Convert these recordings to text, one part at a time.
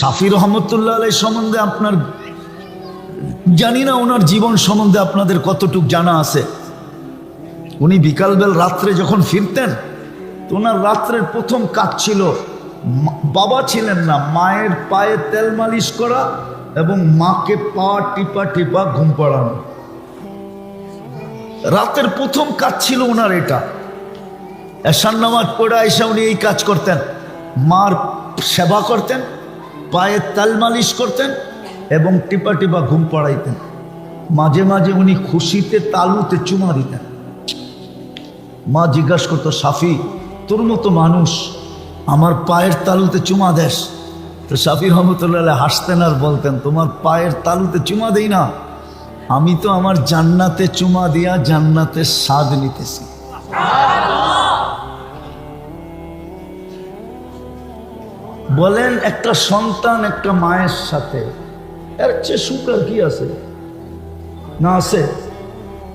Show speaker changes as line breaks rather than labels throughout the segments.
সাফি রহমতুল্লাহ আলাই সম্বন্ধে আপনার, জানি না ওনার জীবন সম্বন্ধে আপনাদের কতটুক জানা আছে। উনি বিকালবেল রাত্রে যখন ফিরতেন, তো ওনার রাত্রের প্রথম কাজ ছিল বাবা ছিলেন না, মায়ের পায়ে তেল মালিশ করা এবং মাকে পা টিপা টিপা ঘুম পাড়ানো। রাতের প্রথম কাজ ছিল ওনার এটা। এসান নামাজ পড়ে এসে উনি এই কাজ করতেন। মার সেবা করতেন পায়ে তাল মালিশ করতেন এবং টিপা টিপা ঘুম পাড়াইতেন। মাঝে মাঝে উনি খুশিতে তালুতে চুমা দিতেন। মা জিজ্ঞাসা করতো, সাফি, তোর মতো মানুষ আমার পায়ের তালুতে চুমা দেশ তো সাফি রহমতুল্লাহ হাসতেন আর বলতেন, তোমার পায়ের তালুতে চুমা দেই না। আমি তো আমার জান্নাতে চুমা দিয়া জান্নাতের স্বাদ নিতেছি। বলেন, একটা সন্তান একটা মায়ের সাথে, এর চেয়ে সুখ আর কি আছে? না আছে?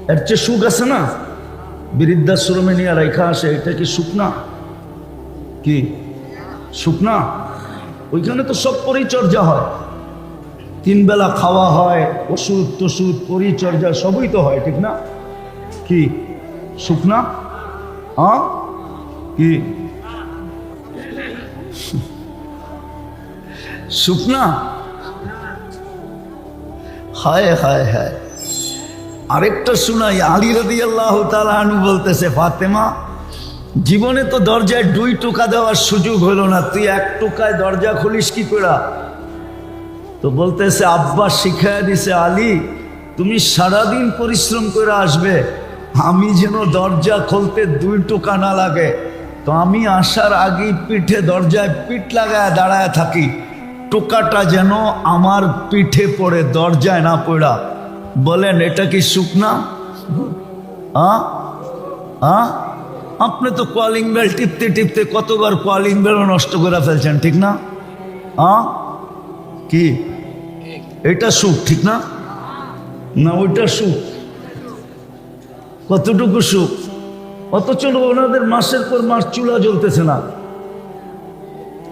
এর চেয়ে সুখ আছে না? বৃদ্ধাশ্রমে নিয়ে রেখা আসে, এটা কি সুখ না? কি? সুখ না? ওইখানে তো সব পরিচর্যা হয়। তিন বেলা খাওয়া হয়, ওষুধ টষুধ, পরিচর্যা সবই তো হয়, ঠিক না? কি? সুখ না? হ্যাঁ কি? সুখ না হায় হায় হায়। আরেকটা শোনাই, আলী রদি আল্লাহ তালু বলতেছে, ফাতেমা, জীবনে তো দরজায় দুই টোকা দেওয়ার সুযোগ হলো না, তুই এক টোকায় দরজা খুলিস কি করে? তো বলতেছে, আব্বা শিখায় দিছে, আলী, তুমি সারাদিন পরিশ্রম করে আসবে, আমি যেন দরজা খুলতে দুই টোকা না লাগে। তো আমি আসার আগেই পিঠে দরজায় পিঠ লাগায় দাঁড়ায় থাকি। টোকাটা যেন আমার পিঠে পড়ে, দরজায় না পড়া। বলেন, এটা কি সুখ না আ আ আপনি তো কলিং বেল টিপতে টিপতে কতবার কলিং বেলও নষ্ট করে ফেলছেন, ঠিক না? আ কি? এটা সুখ, ঠিক না? না, ওইটা সুখ। কতটুকু সুখ? অথচ ওনাদের মাসের পর মাস চুলা জ্বলতেছে না।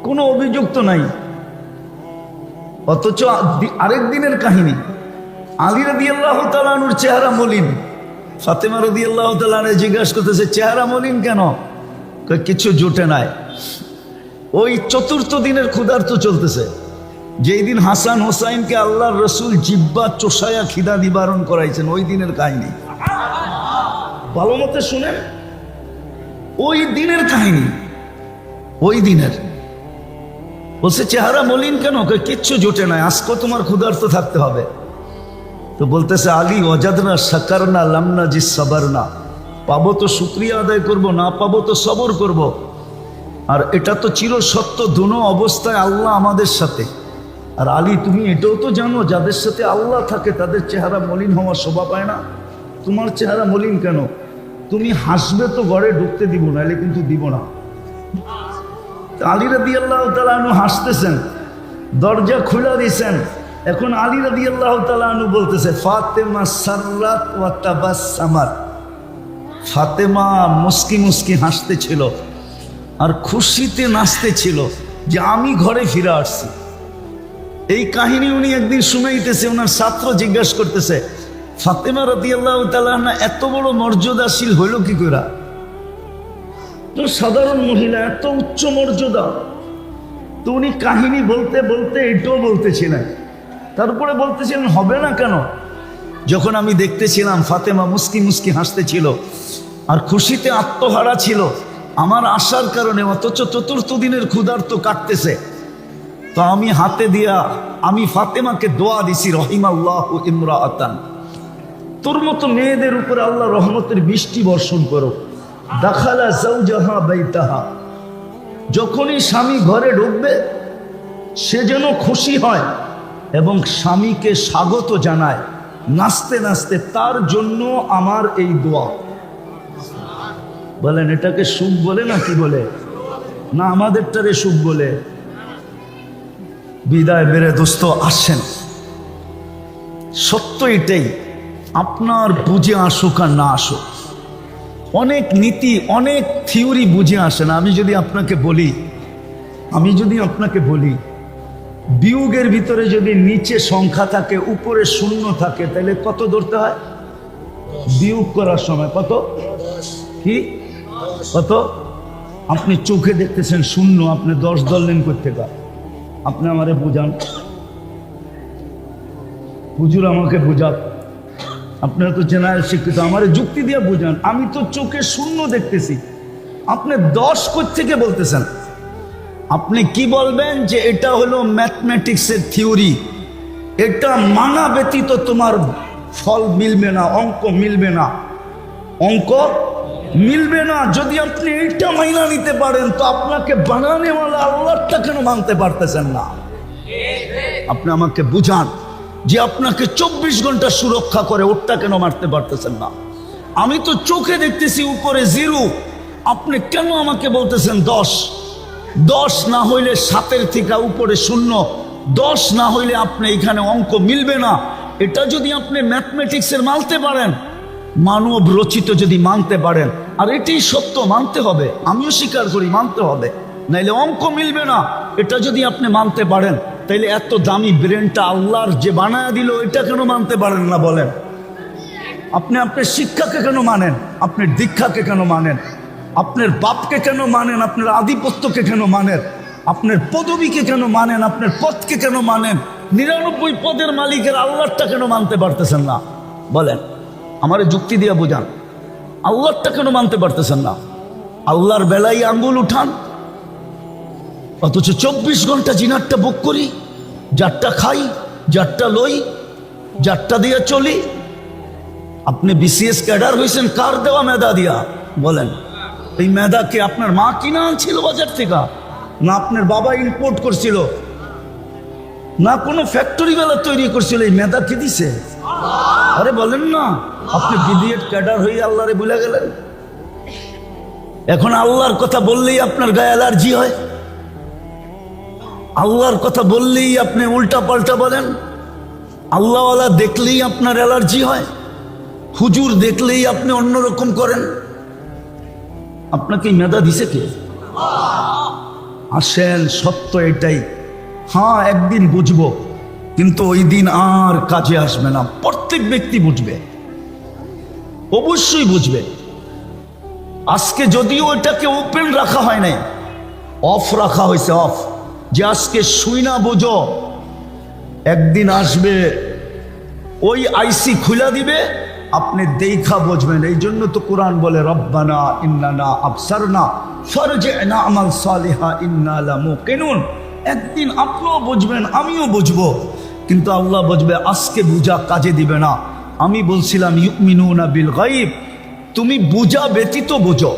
কোনো অভিযুক্ত নাই। অথচ আরেক দিনের কাহিনী। আলী রবি আল্লাহ তালানুর চেহারা মলিন। ফাতেমা রবি আল্লাহ তালানে জিজ্ঞাসা করতেছে, চেহারা মলিন কেন? কিছু জুটে নাই। ওই চতুর্থ দিনের ক্ষুধার্ত চলতেছে। যেই দিন হাসান হোসাইনকে আল্লাহর রসুল জিব্বা চোষায়া, খিদা নিবারণ করাইছেন, ওই দিনের কাহিনী। ভালো মতে শুনেন, ওই দিনের কাহিনী, ওই দিনের। বলছে, চেহারা মলিন কেন? কিচ্ছু জোটে নাই আজকে তোমার ক্ষুধার্ত থাকতে হবে। তো বলতেছে, আলী, অজাদনা সাকার না লামনা, জি সাবার না পাবো তো শুক্রিয়া আদায় করব, না পাবো তো সবর করব। আর এটা তো চির সত্য দুনো অবস্থায় আল্লাহ আমাদের সাথে। আর আলী, তুমি এটাও তো জানো, যাদের সাথে আল্লাহ থাকে, তাদের চেহারা মলিন হওয়া শোভা পায় না। তোমার চেহারা মলিন কেন? তুমি হাসবে তো ঘরে ঢুকতে দিব না এলে কিন্তু দিব না। আলী রবি আল্লাহ তালু হাসতেছেন, দরজা খুলে দিয়েছেন এখন আলী রবি আল্লাহ তালু বলতেছে, ফাতেমা সার্রাত ওয়া তাবাসসামাত। ফাতেমা মুস্কি মুস্কি হাসতে ছিল আর খুশিতে নাচতে ছিল যে আমি ঘরে ফিরে আসছি। এই কাহিনী উনি একদিন শুনাইতেছে ওনার ছাত্র জিজ্ঞাসা করতেছে, ফাতেমা রতি আল্লাহ তালা এত বড় মর্যাদাশীল হইল কি করে তো সাধারণ মহিলা, এত উচ্চ মর্যাদা। তো উনি কাহিনী বলতে বলতে এটাও বলতেছিলেন। তারপরে বলতেছিলেন, হবে না কেন? যখন আমি দেখতেছিলাম ফাতেমা মুস্কি মুস্কি হাসতেছিল আর খুশিতে আত্মহারা ছিল, আমার আসার কারণে অথচ চতুর্থ দিনের ক্ষুধার্ত কাটতেছে। তো আমি হাতে দিয়া, আমি ফাতেমাকে দোয়া দিছি, রহিমাল্লাহ ইমরা আতান তোর মতো মেয়েদের উপরে আল্লাহ রহমতের বৃষ্টি বর্ষণ করো। যখনই স্বামী ঘরে ঢুকবে, সে যেন খুশি হয় এবং স্বামীকে স্বাগত জানায় নাচতে নাচতে, তার জন্য আমার এই দোয়া। বলেন, এটাকে সুখ বলে না কি বলে? না, আমাদেরটারে সুখ বলে। বিদায় বেড়ে দোস্ত, আসেন। সত্য এটাই, আপনার বুঝে আসুক আর না আসুক। অনেক নীতি, অনেক থিওরি বুঝে আসে না। আমি যদি আপনাকে বলি, আমি যদি আপনাকে বলি, বিয়োগের ভিতরে যদি নিচে সংখ্যা থাকে, উপরে শূন্য থাকে, তাহলে কত ধরতে হয়? বিয়োগ করার সময় কত? কি? কত? আপনি চোখে দেখতেছেন শূন্য, আপনি দশ ধরলেন করতে আপনি আমারে বুঝান। হুজুর আমাকে বুঝান আপনারা তো জেনারেল শিক্ষিত, আমারে যুক্তি দিয়ে বুঝান। আমি তো চোখে শূন্য দেখতেছি। আপনি দশ থেকে বলতেছেন? আপনি কি বলবেন যে এটা হলো ম্যাথমেটিক্সের থিওরি? এটা মানা ব্যতীত তোমার ফল মিলবে না, অঙ্ক মিলবে না। অঙ্ক মিলবে না। যদি আপনি এইটা মাইনা নিতে পারেন, তো আপনাকে বানানেওয়ালা আল্লাহটা কেন মানতে পারতেছেন না? আপনি আমাকে বুঝান। যে আপনাকে চব্বিশ ঘণ্টা সুরক্ষা করে ওটা কেন মারতে পারতেছেন না? আমি তো চোখে দেখতেছি উপরে জিরো। আপনি কেন আমাকে বলতেছেন দশ? দশ না হইলে সাতের থেকে উপরে শূন্য। দশ না হইলে আপনি এখানে অঙ্ক মিলবে না। এটা যদি আপনি ম্যাথমেটিক্সের মানতে পারেন, মানব রচিত যদি মানতে পারেন, আর এটাই সত্য, মানতে হবে। আমিও স্বীকার করি, মানতে হবে। নাইলে অঙ্ক মিলবে না। এটা যদি আপনি মানতে পারেন তাইলে এত দামি ব্রেনটা আল্লাহর যে বানায় দিল, এটা কেন মানতে পারেন না বলেন? আপনি আপনার শিক্ষাকে কেন মানেন? আপনার দীক্ষাকে কেন মানেন? আপনার বাপকে কেন মানেন? আপনার আধিপত্যকে কেন মানেন? আপনার পদবীকে কেন মানেন? আপনার পথকে কেন মানেন? নিরানব্বই পদের মালিকের আল্লাহটা কেন মানতে পারতেছেন না? বলেন, আমার যুক্তি দিয়ে বোঝান। আল্লাহটা কেন মানতে পারতেছেন না? আল্লাহর বেলায় আঙ্গুল উঠান অথচ চব্বিশ ঘণ্টা জিনারটা বুক করি, যারটা খাই, যারটা লই, যারটা দিয়ে চলি। আপনি বিসিএস ক্যাডার হয়েছেন কার দেওয়া মেধা দিয়া? বলেন। এই মেধাকে আপনার মা কিনা আনছিল বাজার থেকে? না আপনার বাবা ইম্পোর্ট করছিল? না কোনো ফ্যাক্টরি বেলা তৈরি করছিল? এই মেধা কি দিছে? আরে বলেন না, আপনি বিডিএড ক্যাডার হয়ে আল্লাহরে ভুলে গেলেন। এখন আল্লাহর কথা বললেই আপনার গায়ে অ্যালার্জি হয়। আল্লাহর কথা বললেই আপনি উল্টা পাল্টা বলেন। আল্লাহওয়ালা দেখলেই আপনার অ্যালার্জি হয়। হুজুর দেখলেই আপনি অন্যরকম করেন। আপনাকে মেধা দিছে কে? আসেন, সত্য এটাই। হ্যাঁ একদিন বুঝব, কিন্তু ওই দিন আর কাজে আসবে না। প্রত্যেক ব্যক্তি বুঝবে। অবশ্যই বুঝবে। আজকে যদিও এটাকে ওপেন রাখা হয় নাই অফ রাখা হয়েছে অফ যে আজকে শুই না বোঝো, একদিন আসবে, ওই আইসি খুলে দিবে, আপনি দেখা বুঝবেন। এই জন্য তো কোরআন বলে, রব্বানা ইন্নানা আফসারনা ফরজে না আমাল সালিহা ইন্নালা মুকিনুন একদিন আপনিও বুঝবেন, আমিও বুঝব। কিন্তু আল্লাহ বুঝবে, আজকে বুঝা কাজে দিবে না। আমি বলছিলাম, ইউমিনুনা বিল গাইব তুমি বুঝা ব্যতীত বোঝো,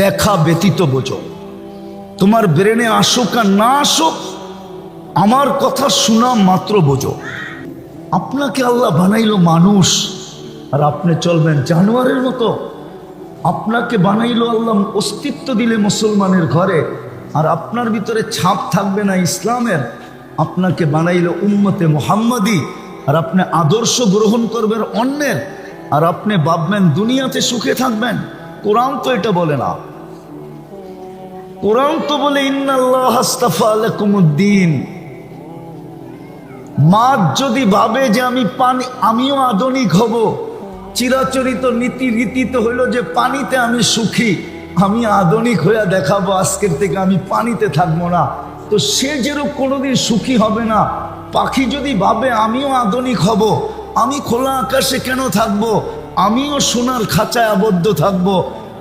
দেখা ব্যতীত বোঝো। তোমার ব্রেনে আসুক আর না আসুক, আমার কথা শোনা মাত্র বোঝো। আপনাকে আল্লাহ বানাইলো মানুষ, আর আপনি চলবেন জানোয়ারের মতো। আপনাকে বানাইলো আল্লাহ অস্তিত্ব দিলে মুসলমানের ঘরে, আর আপনার ভিতরে ছাপ থাকবে না ইসলামের। আপনাকে বানাইলো উম্মতে মোহাম্মদী, আর আপনি আদর্শ গ্রহণ করবেন অন্যের। আর আপনি ভাববেন দুনিয়াতে সুখে থাকবেন। কোরআন তো এটা বলে না। কোরআন তো বলে, ইন্নাল্লাহ হাস্তাফা আলাকুমুদ্দিন মাছ যদি ভাবে যে আমি পানি, আমিও আধুনিক হব, চিরাচরিত নীতি রীতি তো হইল যে পানিতে আমি সুখী, আমি আধুনিক হইয়া দেখাবো, আজকের থেকে আমি পানিতে থাকব না। তো সে যেরকম কোনোদিন সুখী হবে না, পাখি যদি ভাবে আমিও আধুনিক হব, আমি খোলা আকাশে কেন থাকব, আমিও সোনার খাঁচায় আবদ্ধ থাকব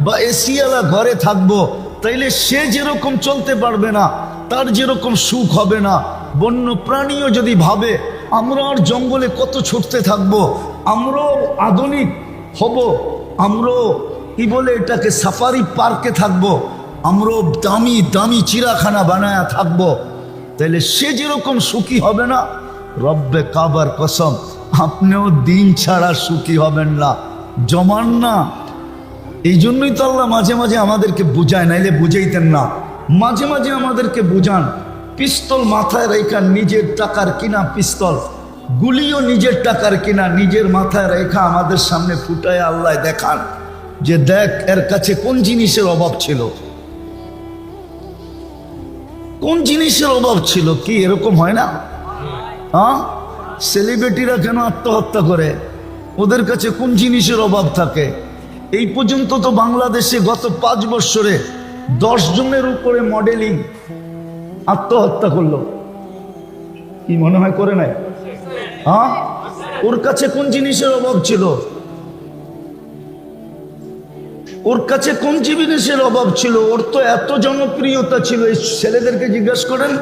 বা এসিয়ালা ঘরে থাকব তাইলে সে যেরকম চলতে পারবে না, তার যেরকম সুখ হবে না বন্য প্রাণীও যদি ভাবে, আমরা আর জঙ্গলে কত ছুটতে থাকব, আমরাও আধুনিক হব, আমরাও কি বলে এটাকে সাফারি পার্কে থাকব, আমরাও দামি দামি চিড়াখানা বানায়া থাকব। তাইলে সে যেরকম সুখী হবে না, রব্বে কাবার কসম, আপনিও দিন ছাড়া সুখী হবেন না, জমান না। এই জন্যই তো আল্লাহ মাঝে মাঝে আমাদেরকে বুঝায়, নাইলে বুঝাইতেন না। মাঝে মাঝে আমাদেরকে বুঝান, পিস্তল মাথায় রেখা নিজের টাকার কিনা পিস্তল, গুলিও নিজের টাকার কিনা নিজের মাথায় রেখা আমাদের সামনে ফুটায় আল্লাহ দেখান, যে দেখ এর কাছে কোন জিনিসের অভাব ছিল। কোন জিনিসের অভাব ছিল কি, এরকম হয় না? হ্যাঁ? সেলিব্রিটিরা কেন আত্মহত্যা করে? ওদের কাছে কোন জিনিসের অভাব থাকে? এই পর্যন্ত তো বাংলাদেশে গত পাঁচ বছরে দশ জনের উপরে মডেলিং আত্মহত্যা করল। কি মনে হয় করে নাই? হ্যাঁ? ওর কাছে কোন জিনিসের অভাব ছিল? ওর কাছে কোন জিনিসের অভাব ছিল? ওর তো এত জনপ্রিয়তা ছিল। এই ছেলেদেরকে জিজ্ঞাসা করেন?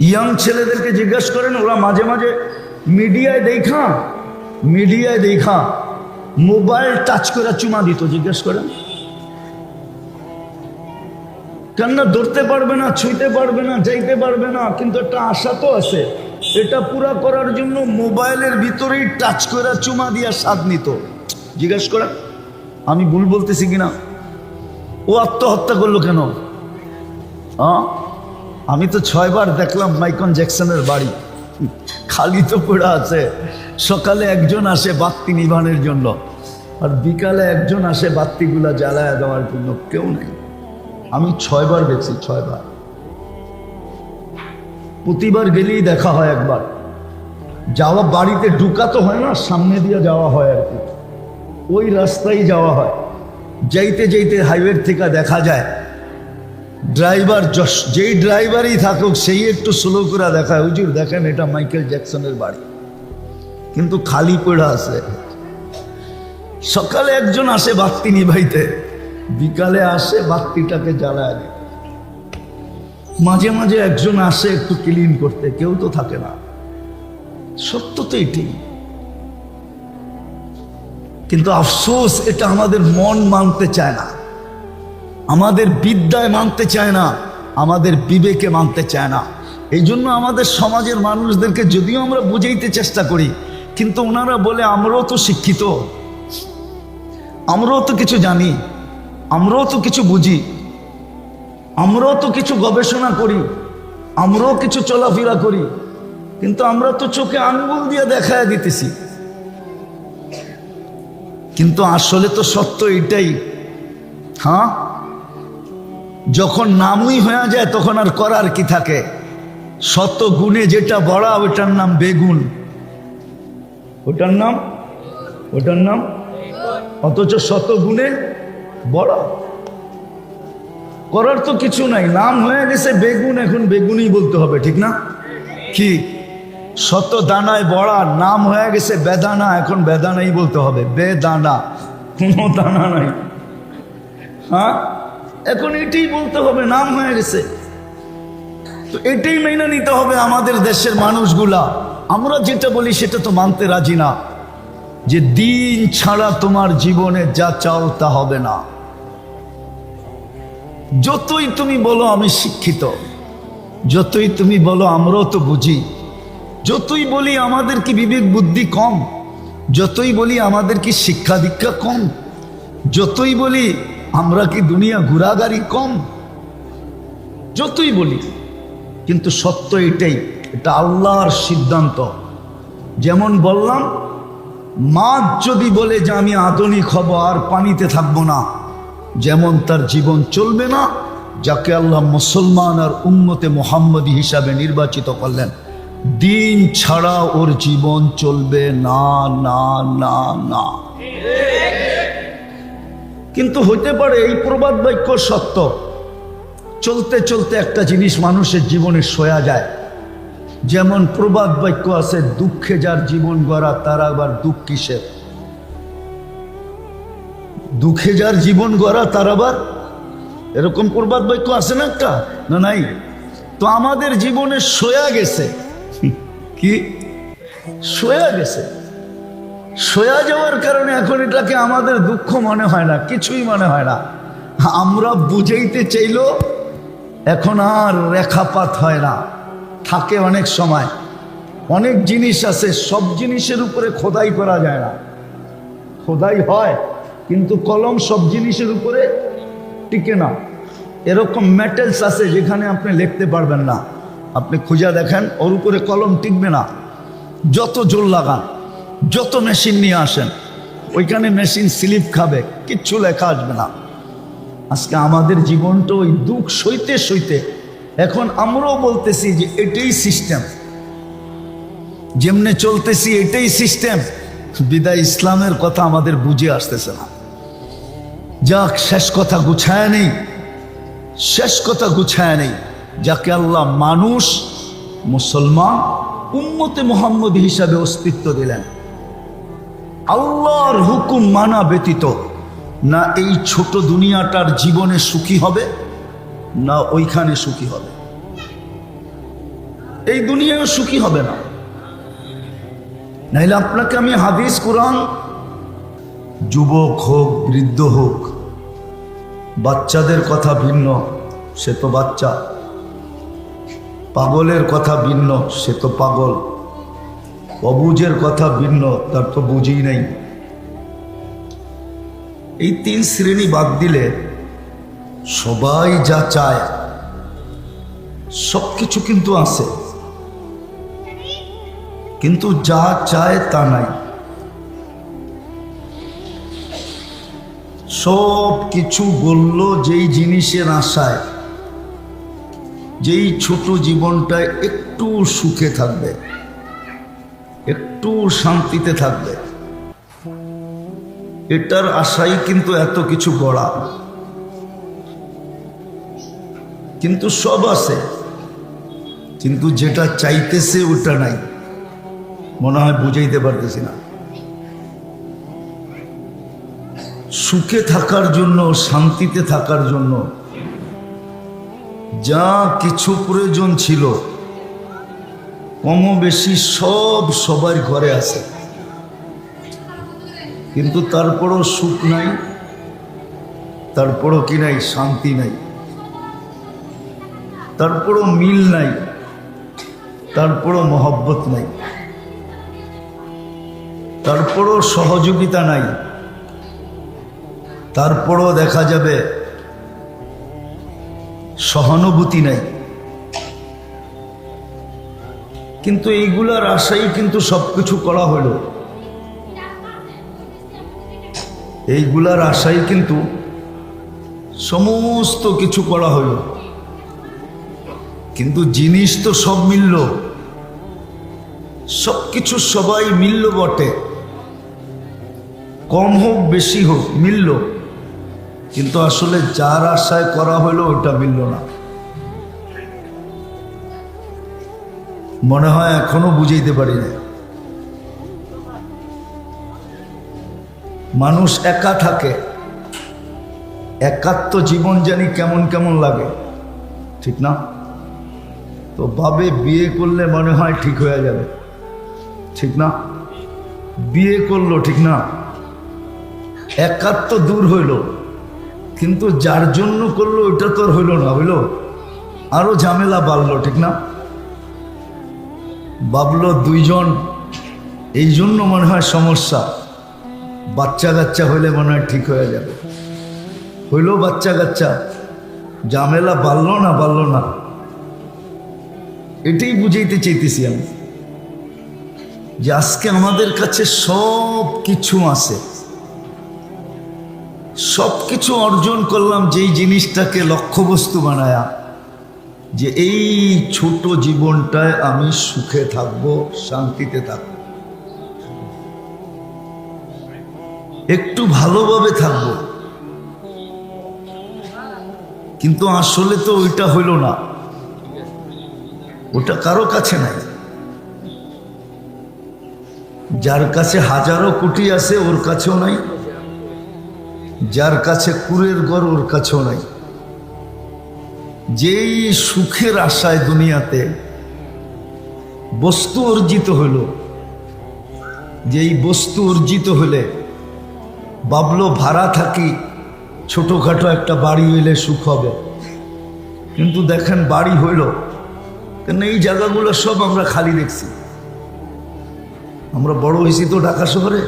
ইয়াং ছেলেদেরকে জিজ্ঞাসা করেন? ওরা মাঝে মাঝে মিডিয়ায় দেখা মিডিয়ায় দেখা। মোবাইল টাচ করে চুমা দিত, জিজ্ঞেস করেন কেননা ধরতে পারবে না, ছুঁইতে পারবে না, যাইতে পারবে না, কিন্তু একটা আশা তো আছে। এটা পুরা করার জন্য মোবাইলের ভিতরেই টাচ করে চুমা দিয়া স্বাদ নিত। জিজ্ঞেস করেন আমি ভুল বলতেছি কিনা? ও আত্মহত্যা করল কেন? হ্যাঁ আমি তো ছয়বার দেখলাম মাইকন জ্যাকসনের বাড়ি। খালি তো পড়ে আছে। সকালে একজন আসে বাত্তি নিভানের জন্য, আর বিকালে একজন আসে বাত্তিগুলা জ্বালায় দেওয়ার জন্য। কেউ নেই। আমি ছয়বার গেছি, ছয়বার। প্রতিবার গেলেই দেখা হয় একবার। যাওয়া বাড়িতে ঢুকা তো হয় না, সামনে দিয়ে যাওয়া হয় আর কি। ওই রাস্তায় যাওয়া হয়। যাইতে যাইতে হাইওয়ের থেকে দেখা যায় ড্রাইভার যশ, যেই ড্রাইভারই থাকুক, সেই একটু স্লো করে দেখায়। হুজুর, দেখেন এটা মাইকেল জ্যাকসনের বাড়ি। কিন্তু খালি পড়ে আছে। সকালে একজন আসে বাত্তি নিভাইতে। বিকালে আসে বাত্তিটাকে জ্বালায়। মাঝে মাঝে একজন আসে একটু ক্লিন করতে। কেউ তো থাকে না। সত্য তো এটি কিন্তু আফসোস, এটা আমাদের মন মানতে চায় না। আমাদের বিদ্যায় মানতে চায় না, আমাদের বিবেকে মানতে চায় না। এই জন্য আমাদের সমাজের মানুষদেরকে যদিও আমরা বুঝাইতে চেষ্টা করি, কিন্তু ওনারা বলে, আমরাও তো শিক্ষিত, আমরাও তো কিছু জানি, আমরাও তো কিছু বুঝি, আমরাও তো কিছু গবেষণা করি, আমরাও কিছু চলাফেরা করি, কিন্তু আমরা তো চোখে আঙ্গুল দিয়ে দেখায় দিতেছি। কিন্তু আসলে তো সত্য এটাই। হ্যাঁ? যখন নামই হয়ে যায়, তখন আর করার কি থাকে? শত গুণে যেটা বড়া, ওটার নাম বেগুন। ওটার নাম? ওটার নাম? অথচ শত গুণে বড়। করার তো কিছু নাই। নাম হয়ে গেছে বেগুন, এখন বেগুনই বলতে হবে, ঠিক না? কি? শত দানায় বড়া, নাম হয়ে গেছে বেদানা, এখন বেদানাই বলতে হবে। বেদানা। কোনো দানা নাই। হ্যাঁ? এখন এটাই বলতে হবে, নাম হয়ে গেছে। তো এটাই মেনে নিতে হবে আমাদের দেশের মানুষগুলা। আমরা যেটা বলি সেটা তো মানতে রাজি না। যে দিন ছাড়া তোমার জীবনে যা চাও তা হবে না। যতই তুমি বলো আমি শিক্ষিত, যতই তুমি বলো আমরাও তো বুঝি। যতই বলি আমাদের কি বিবেক বুদ্ধি কম, যতই বলি আমাদের কি শিক্ষা দীক্ষা কম, যতই বলি আমরা কি দুনিয়া ঘোরাগাড়ি কম? যতই বলি, কিন্তু সত্য এটাই, এটা আল্লাহর সিদ্ধান্ত। যেমন বললাম, মাছ যদি বলে যে আমি আধুনিক হব, আর পানিতে থাকব না, যেমন তার জীবন চলবে না, যাকে আল্লাহ মুসলমান আর উম্মতে মোহাম্মদী হিসাবে নির্বাচিত করলেন, দিন ছাড়া ওর জীবন চলবে না না না না। কিন্তু হতে পারে এই প্রবাদ বাক্য সত্য। চলতে চলতে একটা জিনিস মানুষের জীবনে সয়া যায়। যেমন প্রবাদ বাক্য আছে, দুঃখে যার জীবন গড়া, তার আবার দুঃখ কিসের? দুঃখে যার জীবন গড়া, তার আবার? এরকম প্রবাদ বাক্য আছে না একটা? না নাই? তো আমাদের জীবনে সয়া গেছে। কি? সয়া গেছে। সয়া যাওয়ার কারণে এখন এটাকে আমাদের দুঃখ মনে হয় না, কিছুই মনে হয় না। আমরা বুঝাইতে চাইলেও এখন আর রেখাপাত হয় না। থাকে অনেক সময়। অনেক জিনিস আছে, সব জিনিসের উপরে খোদাই করা যায় না। খোদাই হয়, কিন্তু কলম সব জিনিসের উপরে টিকে না। এরকম মেটেলস আছে যেখানে আপনি লিখতে পারবেন না। আপনি খুঁজে দেখেন, ওর উপরে কলম টিকবে না। যত জোর লাগান। যত মেশিন নিয়ে আসেন, ওইখানে মেশিন স্লিপ খাবে, কিচ্ছু লেখা আসবে না। আজকে আমাদের জীবনটা ওই দুঃখ সইতে সইতে, এখন আমরাও বলতেছি যে এটাই সিস্টেম যেমনে চলতেছি এটাই সিস্টেম বিদায় ইসলামের কথা আমাদের বুঝে আসতেছে না। যাক, শেষ কথা গুছায় নেই, শেষ কথা গুছায় নেই, যাকে আল্লাহ মানুষ, মুসলমান, উম্মতে মোহাম্মদ হিসাবে অস্তিত্ব দিলেন। আল্লাহর হুকুম মানা ব্যতীত না এই ছোট দুনিয়াটার জীবনে সুখী হবে, না ওইখানে সুখী হবে। এই দুনিয়ায় সুখী হবে না। নাইলে আপনাকে আমি হাদিস, কোরআন, যুবক হোক, বৃদ্ধ হোক, বাচ্চাদের কথা ভিন্ন, সে তো বাচ্চা। পাগলের কথা ভিন্ন, সে তো পাগল। অবুজের কথা ভিন্ন, তার তো বুঝেই নাই। এই তিন শ্রেণি বাদ দিলে সবাই যা চায় সব কিছু কিন্তু আছে। কিন্তু যা চায় তা নাই। সব কিছু বলল যেই জিনিসের আশায়, যেই ছোট জীবনটায় একটু সুখে থাকবে। একটু শান্তিতে থাকবে। এটার আশাই কিন্তু এত কিছু গড়া কিন্তু সব আছে। কিন্তু যেটা চাইতেছে ওটা নাই। মনে হয় বুঝাইতে পারতেছি না। সুখে থাকার জন্য, শান্তিতে থাকার জন্য যা কিছু প্রয়োজন ছিল কম বেশি সব সবার ঘরে আছে। কিন্তু তারপরও সুখ নাই, তারপরও কি নাই? শান্তি নাই। তারপরও মিল নাই, তারপরও মহব্বত নাই। তারপরও সহযোগিতা নাই। তারপরও দেখা যাবে সহানুভূতি নাই। কিন্তু এইগুলার আশাই কিন্তু সব কিছু করা হলো। এইগুলার আশাই কিন্তু সমস্ত কিছু করা হলো। কিন্তু জিনিস তো সব মিলল। সব কিছু সবাই মিলল বটে। কম হোক, বেশি হোক, মিলল। কিন্তু আসলে যার আশায় করা হলো, ওটা মিলল না। মনে হয় এখনও বুঝাইতে পারি না মানুষ একা থাকে, একাত্ম জীবন জানি কেমন কেমন লাগে, ঠিক না? তো ভাবে বিয়ে করলে মনে হয় ঠিক হয়ে যাবে, ঠিক না? বিয়ে করল ঠিক না, একাত্ম দূর হইল, কিন্তু যার জন্য করল ওটা তো হইল না হইল আরও ঝামেলা বাড়লো, ঠিক না? ভাবলো দুইজন, এই জন্য মনে হয় সমস্যা। বাচ্চা কাচ্চা হইলে মনে হয় ঠিক হয়ে যাবে। হইল বাচ্চা কাচ্চা, ঝামেলা বাড়লো না বাড়লো না। এটাই বুঝাইতে চাইতেছি আমি, যে আজকে আমাদের কাছে সব কিছু আছে। সব কিছু অর্জন করলাম যেই জিনিসটাকে লক্ষ্যবস্তু বানায়া। যে এই ছোট জীবনটায় আমি সুখে থাকব, শান্তিতে থাকব। একটু ভালোভাবে থাকব। কিন্তু আসলে তো ওইটা হইল না। ওটা কারও কাছে নাই। যার কাছে হাজারো কোটি আছে, ওর কাছেও নাই। যার কাছে কুরের গড় ওর কাছেও নাই। যেই সুখের আশায় দুনিয়াতে বস্তু অর্জিত হইল যেই বস্তু অর্জিত হলে বাবলো ভাড়া থাকি, ছোটোখাটো একটা বাড়ি হইলে সুখ হবে। কিন্তু দেখেন বাড়ি হইল, কেন এই জায়গাগুলো সব আমরা খালি দেখছি? আমরা বড় হয়েছি তো ঢাকা শহরে?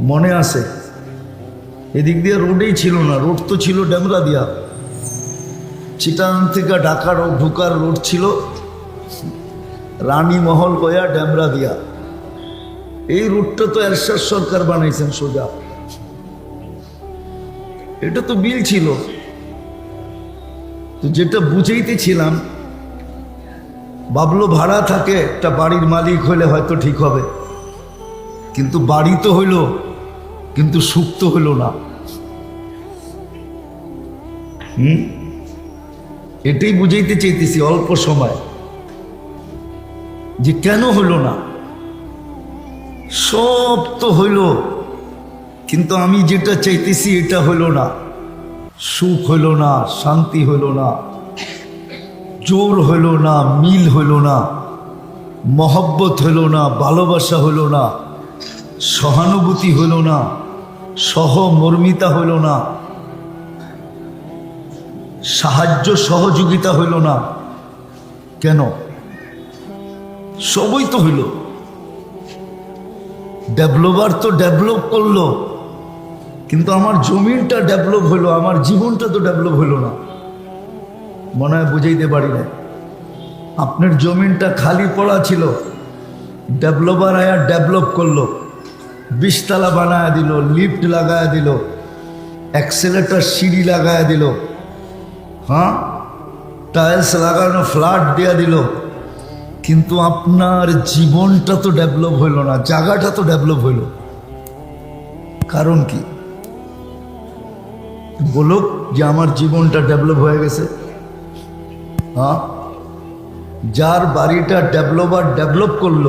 মনে আছে, এদিক দিয়ে রোডেই ছিল না, রোড তো ছিল ড্যামরা দিয়া। চিটাং থেকে ঢাকা রোড ঢুকার রোড ছিল রানীমহল গয়া ড্যামরা দিয়া। এই রুটটা তো এরশাদ সরকার বানাইছেন সোজা। এটা তো বিল ছিল। তো যেটা বুঝাইতেছিলাম, বাবলো ভাড়া থাকে, একটা বাড়ির মালিক হলে হয়তো ঠিক হবে। কিন্তু বাড়ি তো হইল, কিন্তু সুখ তো হইল না। হুম? এটাই বুঝাইতে চাইতেছি অল্প সময়। যে কেন হইল না? সব তো হইল, কিন্তু আমি যেটা চাইতেছি এটা হইল না। সুখ হইল না, শান্তি হইল না, জোর হইল না, মিল হইল না, মহব্বত হইল না, ভালোবাসা হইল না, সহানুভূতি হইল না, সহমর্মিতা হইল না সাহায্য সহযোগিতা হইল না। কেন? সবই তো হইল। ডেভেলপার তো ডেভেলপ করল, কিন্তু আমার জমিনটা ডেভেলপ হইল, আমার জীবনটা তো ডেভেলপ হইল না। মনে হয় বুঝাইতে পারি না আপনার জমিনটা খালি পড়া ছিল, ডেভেলপার আয়া ডেভেলপ করল বিশতলা বানায় দিল, লিফট লাগায় দিল, অ্যাক্সেলেটার সিঁড়ি লাগায় দিল হ্যাঁ? টাইলস লাগানো ফ্ল্যাট দেয়া দিল। কিন্তু আপনার জীবনটা তো ডেভেলপ হইল না, জায়গাটা তো ডেভেলপ হইল। কারণ কি? বলুক যে আমার জীবনটা ডেভেলপ হয়ে গেছে। হ্যাঁ? যার বাড়িটা ডেভেলপার ডেভেলপ করল,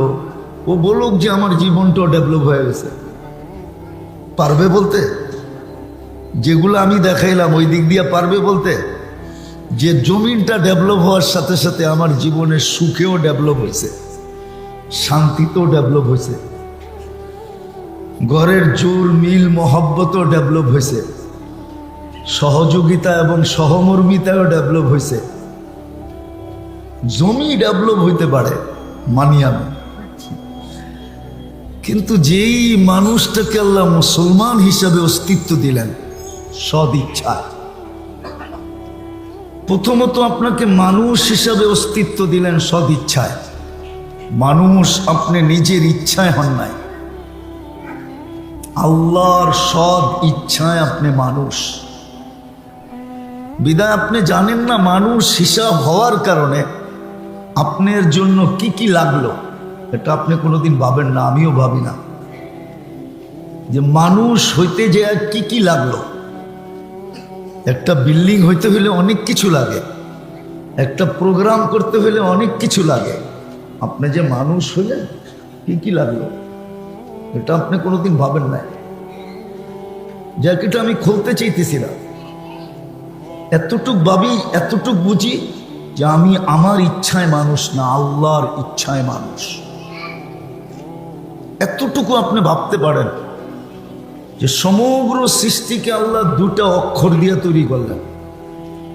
ও বলুক যে আমার জীবনটাও ডেভেলপ হয়ে গেছে। পারবে বলতে? যেগুলো আমি দেখাইলাম, ওই দিক দিয়ে পারবে বলতে? যে জমিনটা ডেভেলপ হওয়ার সাথে সাথে আমার জীবনের সুখেও ডেভেলপ হয়েছে, শান্তিতেও ডেভেলপ হয়েছে, ঘরের জোর, মিল, মহব্বতও ডেভেলপ হয়েছে, সহযোগিতা এবং সহমর্মিতাও ডেভেলপ হয়েছে। জমি ডেভেলপ হইতে পারে, মানি আমি। কিন্তু যেই মানুষটাকে আল্লাহ মুসলমান হিসাবে অস্তিত্ব দিলেন সদিচ্ছায় প্রথমত আপনাকে মানুষ হিসাবে অস্তিত্ব দিলেন সদিচ্ছায়। মানুষ আপনি নিজের ইচ্ছায় হন নাই। আল্লাহর সদ ইচ্ছায় আপনি মানুষ। বিদায়, আপনি জানেন না মানুষ হিসাব হওয়ার কারণে আপনার জন্য কি কি লাগল, এটা আপনি কোনোদিন ভাবেন না, আমিও ভাবি না। যে মানুষ হইতে যে কি কি লাগল একটা বিল্ডিং হইতে হলে অনেক কিছু লাগে। একটা প্রোগ্রাম করতে হলে অনেক কিছু লাগে। আপনি যে মানুষ হলেন কি কি লাগল? এটা আপনি কোনোদিন ভাবেন না জ্যাকেটটা আমি খুলতে চাইতেছিলাম এতটুক ভাবি, এতটুক বুঝি যে আমি আমার ইচ্ছায় মানুষ না, আল্লাহর ইচ্ছায় মানুষ। এতটুকু আপনি ভাবতে পারেন। যে সমগ্র সৃষ্টিকে আল্লাহ দুটা অক্ষর দিয়ে তৈরি করলেন।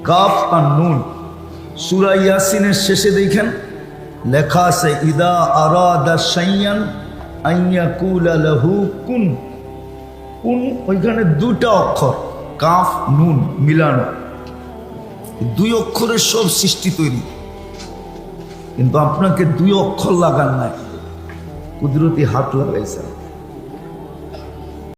কাফ আর নুন। সুরা ইয়াসিনের শেষে দেখেন, লেখা আছে, ইদা আরাদা সাইয়ান আইয়া কুলা লাহু কুন। কুন ওইখানে দুটা অক্ষর, কাফ, নুন মিলানো। দুই অক্ষরের সব সৃষ্টি তৈরি। কিন্তু আপনাকে দুই অক্ষর লাগান নাই। কুদরতি হাত লাগাইছে